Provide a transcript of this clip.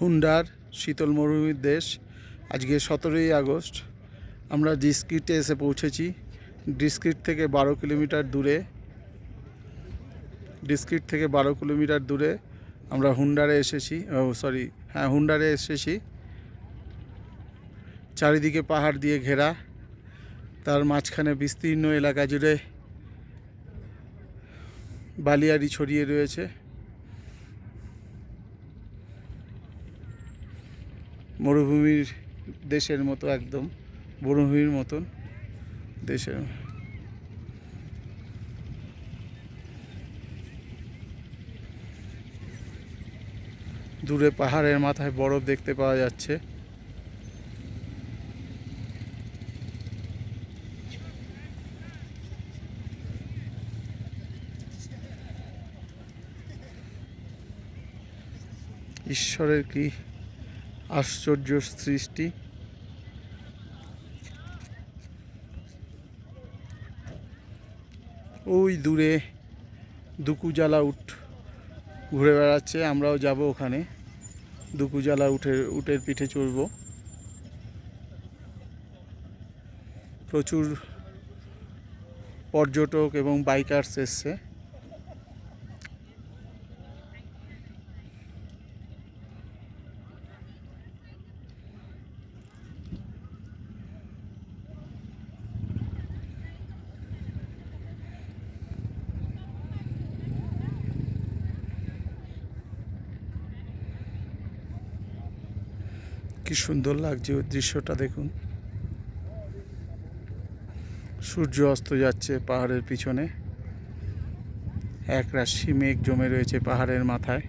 হুন্ডার শীতল মরুভূমির দেশ। আজকে সতেরোই আগস্ট। আমরা ডিস্কিটে এসে পৌঁছেছি। ডিস্কিট থেকে বারো কিলোমিটার দূরে। ডিস্কিট থেকে বারো কিলোমিটার দূরে আমরা হুন্ডারে এসেছি। ও, সরি হ্যাঁ হুন্ডারে এসেছি। চারিদিকে পাহাড় দিয়ে ঘেরা। তার মাঝখানে বিস্তীর্ণ এলাকা জুড়ে বালিয়াড়ি ছড়িয়ে রয়েছে। মরুভূমির দেশের মতো একদম মরুভূমির মতন দেশের। দূরে পাহাড়ের মাথায় বরফ দেখতে পাওয়া যাচ্ছে। ঈশ্বরের কি আশ্চর্য সৃষ্টি। ওই দূরে দুকুজালা উঠ ঘুরে বেড়াচ্ছে, আমরাও যাব ওখানে। দুকুজালা উঠের উটের পিঠে চড়ব। প্রচুর পর্যটক এবং বাইকার্স এসছে। কি সুন্দর লাগছে ওই দৃশ্যটা দেখুন। সূর্য অস্ত যাচ্ছে পাহাড়ের পিছনে। এক রাশি মেঘ জমে রয়েছে পাহাড়ের মাথায়।